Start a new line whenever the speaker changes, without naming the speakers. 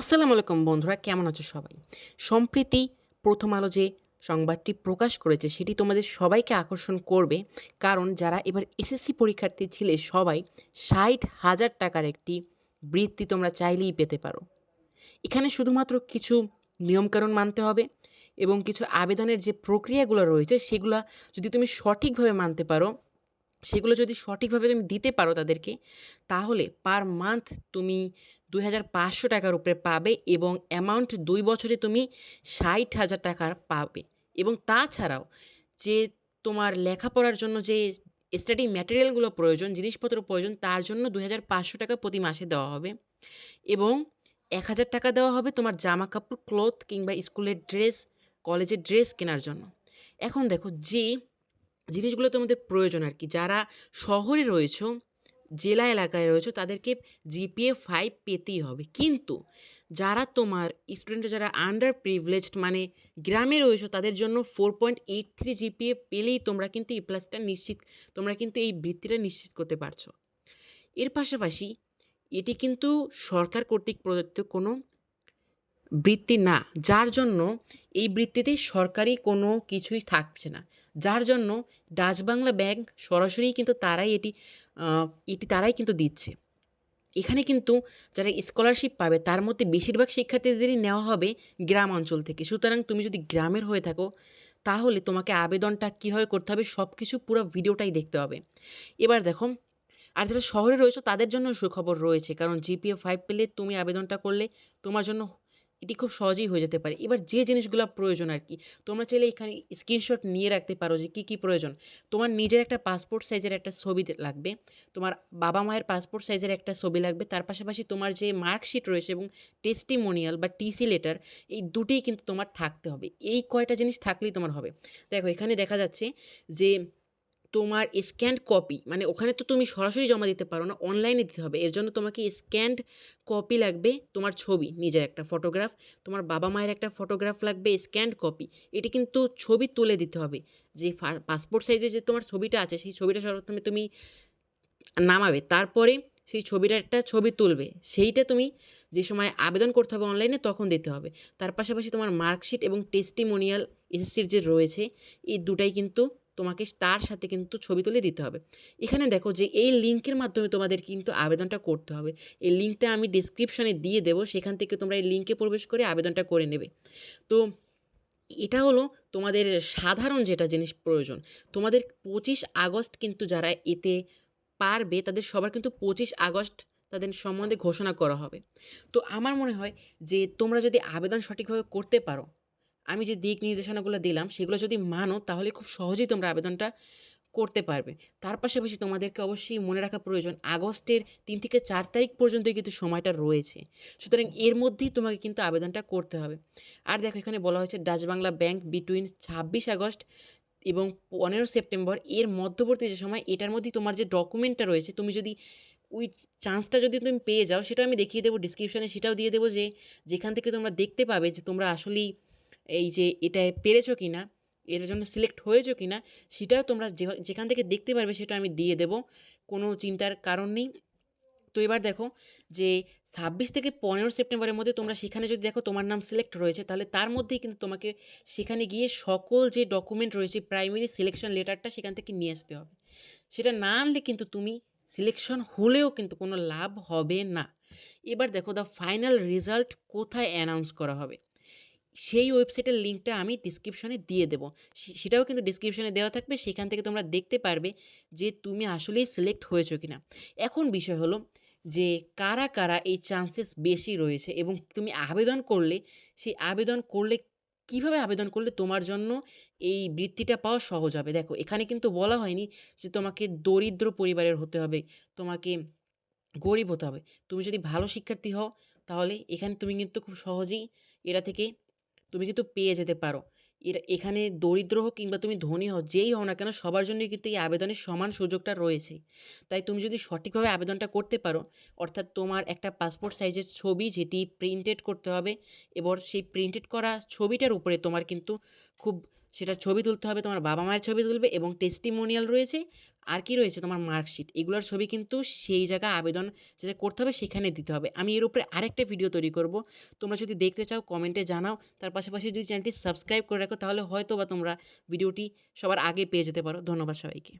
আসসালামু আলাইকুম বন্ধুরা, কেমন আছো সবাই? সম্প্রতি প্রথম আলো যে সংবাদটি প্রকাশ করেছে, সেটি তোমাদের সবাইকে আকর্ষণ করবে। কারণ যারা এবার এসএসসি পরীক্ষার্থী ছিলে, সবাই ষাট হাজার টাকার একটি বৃত্তি তোমরা চাইলেই পেতে পারো। এখানে শুধুমাত্র কিছু নিয়মকানুন মানতে হবে এবং কিছু আবেদনের যে প্রক্রিয়াগুলো রয়েছে, সেগুলো যদি তুমি সঠিকভাবে মানতে পারো, সেগুলো যদি সঠিকভাবে তুমি দিতে পারো তাদেরকে, তাহলে পার মান্থ তুমি দুই হাজার পাঁচশো টাকার উপরে পাবে এবং অ্যামাউন্ট দুই বছরে তুমি ষাট হাজার টাকার পাবে। এবং তাছাড়াও যে তোমার লেখাপড়ার জন্য যে স্টাডি ম্যাটেরিয়ালগুলো প্রয়োজন, জিনিসপত্র প্রয়োজন, তার জন্য দুই হাজার পাঁচশো টাকা প্রতি মাসে দেওয়া হবে। এবং এক হাজার টাকা দেওয়া হবে তোমার জামা কাপড় ক্লথ কিংবা স্কুলের ড্রেস কলেজের ড্রেস কেনার জন্য। এখন দেখো যে জিনিসগুলো তোমাদের প্রয়োজন আর কি। যারা শহরে রয়েছো জেলা এলাকায় রয়েছো, তাদেরকে জিপিএ ফাইভ পেতেই হবে। কিন্তু যারা তোমার স্টুডেন্ট যারা আন্ডার প্রিভিলেজড মানে গ্রামে রয়েছো, তাদের জন্য four point eight three GPA পেলেই তোমরা কিন্তু এই প্লাসটা নিশ্চিত, তোমরা কিন্তু এই বৃত্তিটা নিশ্চিত করতে পারছ। এর পাশাপাশি এটি কিন্তু সরকার কর্তৃক প্রদত্ত কোনো বৃত্তি না, যার জন্য এই বৃত্তিতে সরকারি কোনো কিছুই থাকছে না। যার জন্য ডাচ বাংলা ব্যাংক সরাসরি কিন্তু তারাই এটি এটি তারাই কিন্তু দিচ্ছে। এখানে কিন্তু যারা স্কলারশিপ পাবে, তার মধ্যে বেশিরভাগ শিক্ষার্থীদেরই নেওয়া হবে গ্রাম অঞ্চল থেকে। সুতরাং তুমি যদি গ্রামের হয়ে থাকো, তাহলে তোমাকে আবেদনটা কীভাবে করতে হবে সব কিছু পুরো ভিডিওটাই দেখতে হবে। এবার দেখো, আর যারা শহরে রয়েছে, তাদের জন্য সুখবর রয়েছে। কারণ জিপিএ ফাইভ পেলে তুমি আবেদনটা করলে, তোমার জন্য এটি খুব সহজেই হয়ে যেতে পারে। এবার যে জিনিসগুলো প্রয়োজন আর কি, তোমরা চাইলে এখানে স্ক্রিনশট নিয়ে রাখতে পারো যে কী কী প্রয়োজন। তোমার নিজের একটা পাসপোর্ট সাইজের একটা ছবি লাগবে, তোমার বাবা মায়ের পাসপোর্ট সাইজের একটা ছবি লাগবে, তার পাশাপাশি তোমার যে মার্কশিট রয়েছে এবং টেস্টিমোনিয়াল বা টিসি লেটার এই দুটিই কিন্তু তোমার থাকতে হবে। এই কয়টা জিনিস থাকলেই তোমার হবে। দেখো, এখানে দেখা যাচ্ছে যে তোমার স্ক্যান্ড কপি মানে ওখানে তো তুমি সরাসরি জমা দিতে পারো না অনলাইনে দিতে হবে। এর জন্য তোমাকে স্ক্যান্ড কপি লাগবে তোমার ছবি, নিজের একটা ফটোগ্রাফ তোমার বাবা মায়ের একটা ফটোগ্রাফ লাগবে স্ক্যান্ড কপি এটি কিন্তু ছবি তুলে দিতে হবে। যে পাসপোর্ট সাইজে যে তোমার ছবিটা আছে, সেই ছবিটা সর্বপ্রথমে তুমি নামাবে, তারপরে সেই ছবিটার একটা ছবি তুলবে। সেইটা তুমি যে সময় আবেদন করতে হবে অনলাইনে তখন দিতে হবে। তার পাশাপাশি তোমার মার্কশিট এবং টেস্টিমোনিয়াল এসএসসির যে রয়েছে, এই দুটাই কিন্তু তোমাকে তার সাথে কিন্তু ছবি তুলে দিতে হবে। এখানে দেখো যে এই লিঙ্কের মাধ্যমে তোমাদের কিন্তু আবেদনটা করতে হবে। এই লিঙ্কটা আমি ডিসক্রিপশনে দিয়ে দেবো, সেখান থেকে তোমরা এই লিঙ্কে প্রবেশ করে আবেদনটা করে নেবে। তো এটা হলো তোমাদের সাধারণ যেটা জিনিস প্রয়োজন। তোমাদের পঁচিশ আগস্ট কিন্তু যারা এতে পারবে, তাদের সবার কিন্তু পঁচিশ আগস্ট তাদের সম্বন্ধে ঘোষণা করা হবে। তো আমার মনে হয় যে তোমরা যদি আবেদন সঠিকভাবে করতে পারো আমি যে দিক নির্দেশনাগুলো দিলাম, সেগুলো যদি মানো, তাহলে খুব সহজেই তোমরা আবেদনটা করতে পারবে। তার পাশাপাশি তোমাদেরকে অবশ্যই মনে রাখা প্রয়োজন, আগস্টের তিন থেকে চার তারিখ পর্যন্ত কিন্তু সময়টা রয়েছে। সুতরাং এর মধ্যেই তোমাকে কিন্তু আবেদনটা করতে হবে। আর দেখো, এখানে বলা হয়েছে ডাচ বাংলা ব্যাংক বিটুইন ছাব্বিশ আগস্ট এবং পনেরো সেপ্টেম্বর। এর মধ্যবর্তী যে সময়, এটার মধ্যেই তোমার যে ডকুমেন্টটা রয়েছে, তুমি যদি ওই চান্সটা যদি তুমি পেয়ে যাও সেটা আমি দেখিয়ে দেবো ডিসক্রিপশানে সেটাও দিয়ে দেবো যে, যেখান থেকে তোমরা দেখতে পাবে যে তোমরা আসলেই এই যে এটায় পেরেছ কি না এটার জন্য সিলেক্ট হয়েছো কি না সেটাও তোমরা যেখান থেকে দেখতে পারবে সেটা আমি দিয়ে দেবো, কোনো চিন্তার কারণ নেই। তো এবার দেখো যে ছাব্বিশ থেকে পনেরো সেপ্টেম্বরের মধ্যে তোমরা সেখানে যদি দেখো তোমার নাম সিলেক্ট রয়েছে, তাহলে তার মধ্যেই কিন্তু তোমাকে সেখানে গিয়ে সকল যে ডকুমেন্ট রয়েছে প্রাইমারি সিলেকশন লেটারটা সেখান থেকে নিয়ে আসতে হবে। সেটা না আনলে কিন্তু তুমি সিলেকশন হলেও কিন্তু কোনো লাভ হবে না। এবার দেখো দ্য ফাইনাল রেজাল্ট কোথায় অ্যানাউন্স করা হবে? সেই ওয়েবসাইটের লিঙ্কটা আমি ডিসক্রিপশনে দিয়ে দেবো। সেটাও কিন্তু ডিসক্রিপশনে দেওয়া থাকবে, সেখান থেকে তোমরা দেখতে পারবে যে তুমি আসলেই সিলেক্ট হয়েছো কিনা। এখন বিষয় হলো যে কারা কারা এই চান্সেস বেশি রয়েছে এবং তুমি আবেদন করলে, সেই আবেদন করলে কীভাবে আবেদন করলে তোমার জন্য এই বৃত্তিটা পাওয়া সহজ হবে? দেখো, এখানে কিন্তু বলা হয়নি যে তোমাকে দরিদ্র পরিবারের হতে হবে, তোমাকে গরিব হতে হবে। তুমি যদি ভালো শিক্ষার্থী হও, তাহলে এখানে তুমি কিন্তু খুব সহজেই এটা থেকে তুমি কিন্তু পেয়ে যেতে পারো। এর এখানে দরিদ্র হোক কিংবা তুমি ধনী হও যেই হও না কেন সবার জন্যই কিন্তু এই আবেদনের সমান সুযোগটা রয়েছে। তাই তুমি যদি সঠিকভাবে আবেদনটা করতে পারো, অর্থাৎ তোমার একটা পাসপোর্ট সাইজের ছবি যেটি প্রিন্টেড করতে হবে, এবার সেই প্রিন্টেড করা ছবিটার উপরে তোমার কিন্তু খুব সেটার ছবি তুলতে হবে, তোমার বাবা মায়ের ছবি তুলবে এবং টেস্টিমোনিয়াল রয়েছে। আর কি রয়েছে তোমার মার্কশিট এগুলোর ছবি কিন্তু সেই জায়গায় আবেদন যেটা করতে হবে সেখানে দিতে হবে। আমি এর উপরে আরেকটা ভিডিও তৈরি করব। তোমরা যদি দেখতে চাও কমেন্টে জানাও। তার পাশাপাশি যদি চ্যানেলটি সাবস্ক্রাইব করে রাখো, তাহলে হয়তো বা তোমরা ভিডিওটি সবার আগে পেয়ে যেতে পারো। ধন্যবাদ সবাইকে।